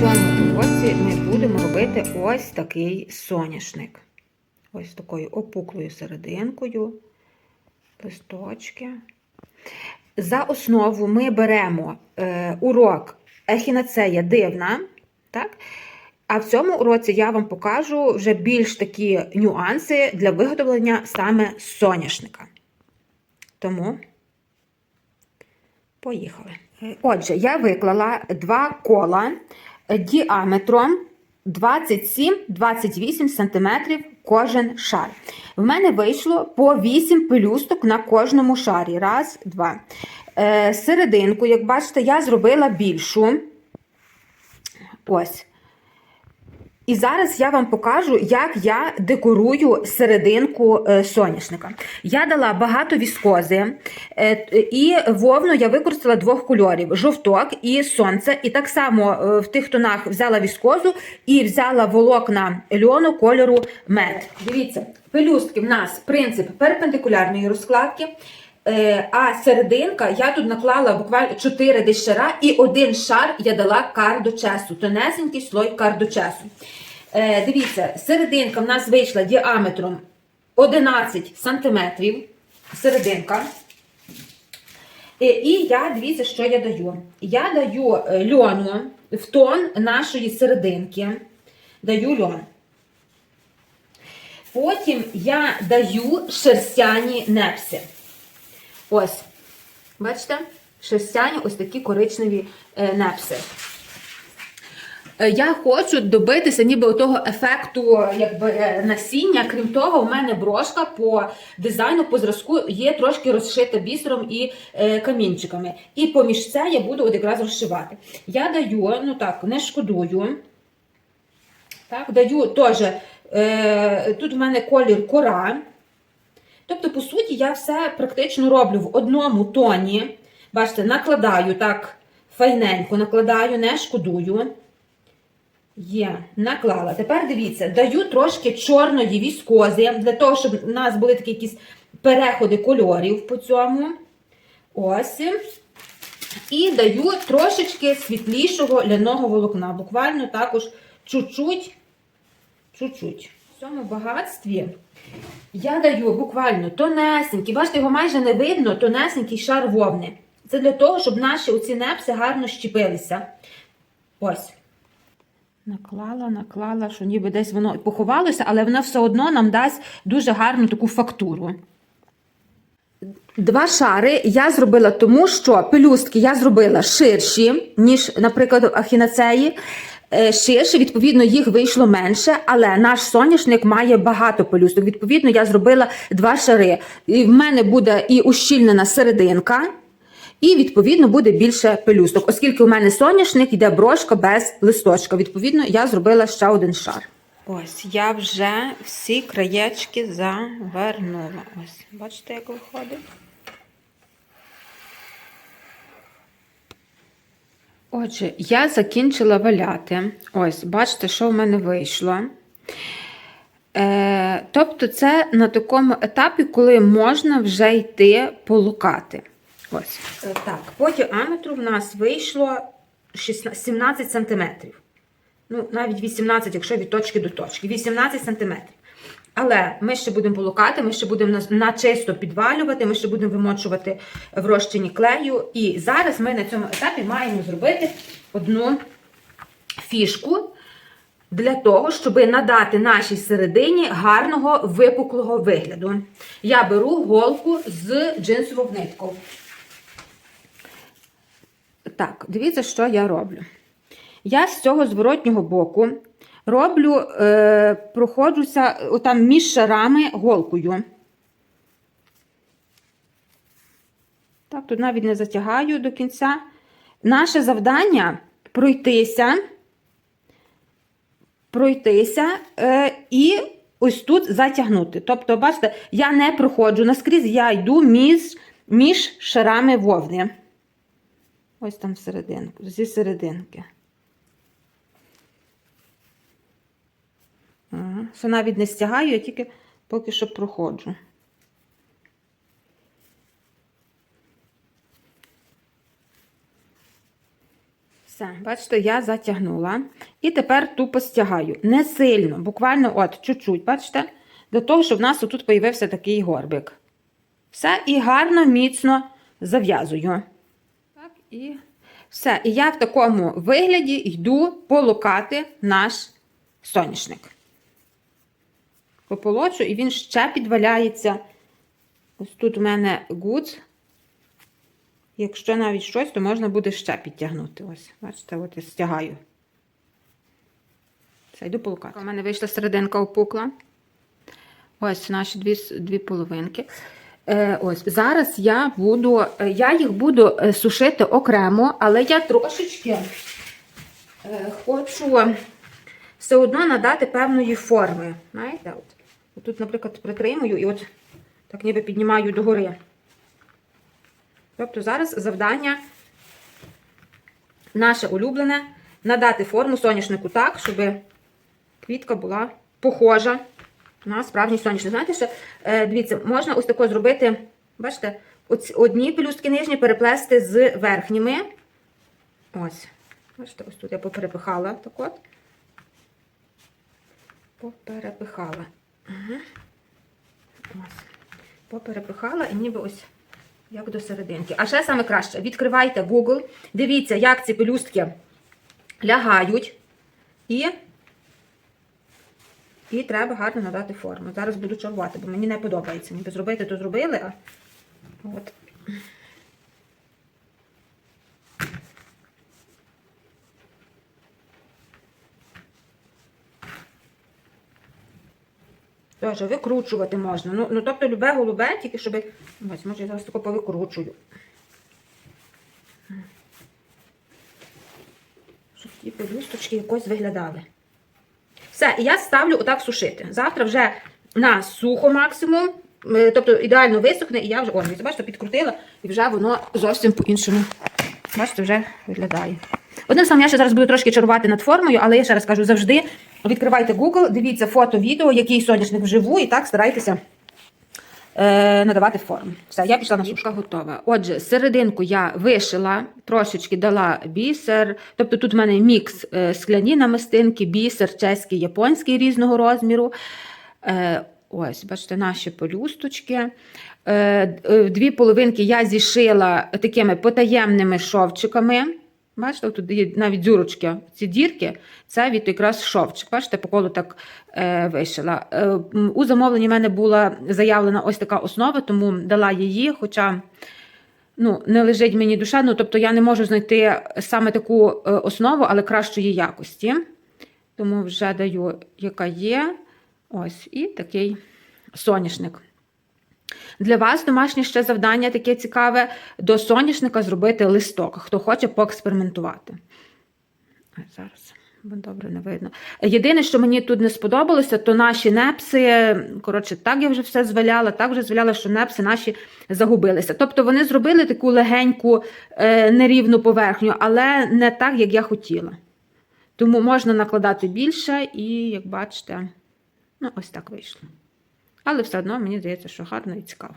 цьому році ми будемо робити ось такий соняшник. Ось такою опуклою серединкою, листочки. За основу ми беремо е, урок ехінацея дивна. Так? А в цьому уроці я вам покажу вже більш такі нюанси для виготовлення саме соняшника. Тому поїхали. Е, Отже, я виклала два кола діаметром 27-28 см кожен шар. В мене вийшло по 8 пелюсток на кожному шарі. Раз, два. Е, серединку, як бачите, я зробила більшу. Ось. І зараз я вам покажу, як я декорую серединку е, соняшника. Я дала багато віскози, е, і вовну я використала двох кольорів: жовток і сонце. І так само е, в тих тонах взяла віскозу і взяла волокна льону кольору мед. Дивіться, пелюстки в нас принцип перпендикулярної розкладки. А серединка я тут наклала буквально 4 десь шара, і один шар я дала кардочесу, тонесенький слой кардочесу. Е, Дивіться, серединка в нас вийшла діаметром 11 см. Серединка. Е, І я, дивіться, що я даю. Я даю е, льону в тон нашої серединки. Даю льон. Потім я даю шерстяні непси. Ось, бачите, шерстяні ось такі коричневі непси. Е, Я хочу добитися ніби того ефекту якби, е, насіння. Крім того, в мене брошка по дизайну, по зразку є трошки розшита бісером і е, камінчиками. І поміж це я буду от якраз розшивати. Я даю, ну так, не шкодую. Так, даю теж, е, тут в мене колір кора. Тобто, по суті, я все практично роблю в одному тоні. Бачите, накладаю так файненько, накладаю, не шкодую. Є, наклала. Тепер дивіться, даю трошки чорної віскози, для того, щоб у нас були такі якісь переходи кольорів по цьому. Ось. І даю трошечки світлішого ляного волокна. Буквально також чуть-чуть, чуть-чуть. В цьому багатстві я даю буквально тонесенький, бачите, його майже не видно, тонесенький шар вовни. Це для того, щоб наші оці непси гарно щепилися. Ось. Наклала, наклала, що ніби десь воно поховалося, але воно все одно нам дасть дуже гарну таку фактуру. Два шари я зробила тому, що пелюстки я зробила ширші, ніж, наприклад, ахінацеї. Е, Ширше, відповідно, їх вийшло менше, але наш соняшник має багато пелюсток. Відповідно, я зробила два шари. І в мене буде і ущільнена серединка, і, відповідно, буде більше пелюсток. Оскільки у мене соняшник йде брошка без листочка. Відповідно, я зробила ще один шар. Ось, я вже всі краєчки завернула. Ось, бачите, як виходить? Отже, я закінчила валяти. Ось, бачите, що в мене вийшло. Е, тобто, це на такому етапі, коли можна вже йти полукати. Ось. Так, по діаметру в нас вийшло 16, 17 см. Ну, навіть 18, якщо від точки до точки. 18 см. Але ми ще будемо полукати, ми ще будемо на, на чисто підвалювати, ми ще будемо вимочувати в розчині клею. І зараз ми на цьому етапі маємо зробити одну фішку для того, щоб надати нашій середині гарного випуклого вигляду. Я беру голку з джинсову нитку. Так, дивіться, що я роблю. Я з цього зворотнього боку роблю, е, проходжуся отам між шарами голкою. Так, тут навіть не затягаю до кінця. Наше завдання пройтися, пройтися е, і ось тут затягнути. Тобто, бачите, я не проходжу наскрізь, я йду між, між шарами вовни. Ось там серединку, зі серединки. Все навіть не стягаю, я тільки поки що проходжу. Все, бачите, я затягнула. І тепер тупо стягаю. Не сильно, буквально от, чуть-чуть, бачите? До того, щоб в нас отут появився такий горбик. Все, і гарно, міцно зав'язую. І все. І я в такому вигляді йду полукати наш соняшник. Пополочу, і він ще підваляється. Ось тут у мене гудз. Якщо навіть щось, то можна буде ще підтягнути. Ось, бачите, от я стягаю. Все, йду полукати. У мене вийшла серединка опукла. Ось наші дві, дві половинки. Е, ось, зараз я буду, е, я їх буду е, сушити окремо, але я трошечки хочу все одно надати певної форми. Знаєте, от тут, наприклад, притримую і от так ніби піднімаю догори. Тобто зараз завдання наше улюблене надати форму соняшнику так, щоб квітка була похожа на справжній соняшник. Знаєте, що е, дивіться, можна ось тако зробити, бачите, одні пелюстки нижні переплести з верхніми. Ось. Бачите, ось тут я поперепихала так от. Поперепихала. Угу. Ось. Поперепихала і ніби ось як до серединки. А ще саме краще, відкривайте Google, дивіться, як ці пелюстки лягають, і, і треба гарно надати форму. Зараз буду чергувати, бо мені не подобається. Ніби зробити, то зробили, а от. Теж викручувати можна. Ну, ну тобто любе голубе, тільки щоб. Ось, може, я зараз тако повикручую. Щоб ті пелюсточки якось виглядали. Все, я ставлю отак сушити. Завтра вже на сухо максимум. Тобто ідеально висохне, і я вже, о, бачите, підкрутила, і вже воно зовсім по-іншому. Бачите, вже виглядає. Одним словом, я ще зараз буду трошки чарувати над формою, але я ще раз кажу, завжди відкривайте Google, дивіться фото, відео, який соняшник вживу, і так старайтеся е, надавати форму. Все, я пішла на сушка готова. Отже, серединку я вишила, трошечки дала бісер. Тобто тут в мене мікс е, скляні намистинки, бісер, чеський, японський різного розміру. Е, ось, бачите, наші полюсточки. Е, Дві половинки я зішила такими потаємними шовчиками. Бачите, тут є навіть дзюрочки, ці дірки, це від якраз шовчик. Бачите, по колу так е, вишила. Е, у замовленні в мене була заявлена ось така основа, тому дала її, хоча ну, не лежить мені душа. Ну, тобто я не можу знайти саме таку е, основу, але кращої якості. Тому вже даю, яка є. Ось, і такий соняшник. Для вас домашнє ще завдання таке цікаве до соняшника зробити листок, хто хоче поекспериментувати. Зараз, добре не видно. Єдине, що мені тут не сподобалося, то наші непси, коротше, так я вже все зваляла, так вже зваляла, що непси наші загубилися. Тобто вони зробили таку легеньку е, нерівну поверхню, але не так, як я хотіла. Тому можна накладати більше, і, як бачите, ну, ось так вийшло. Але все одно мені здається, що гарно і цікаво.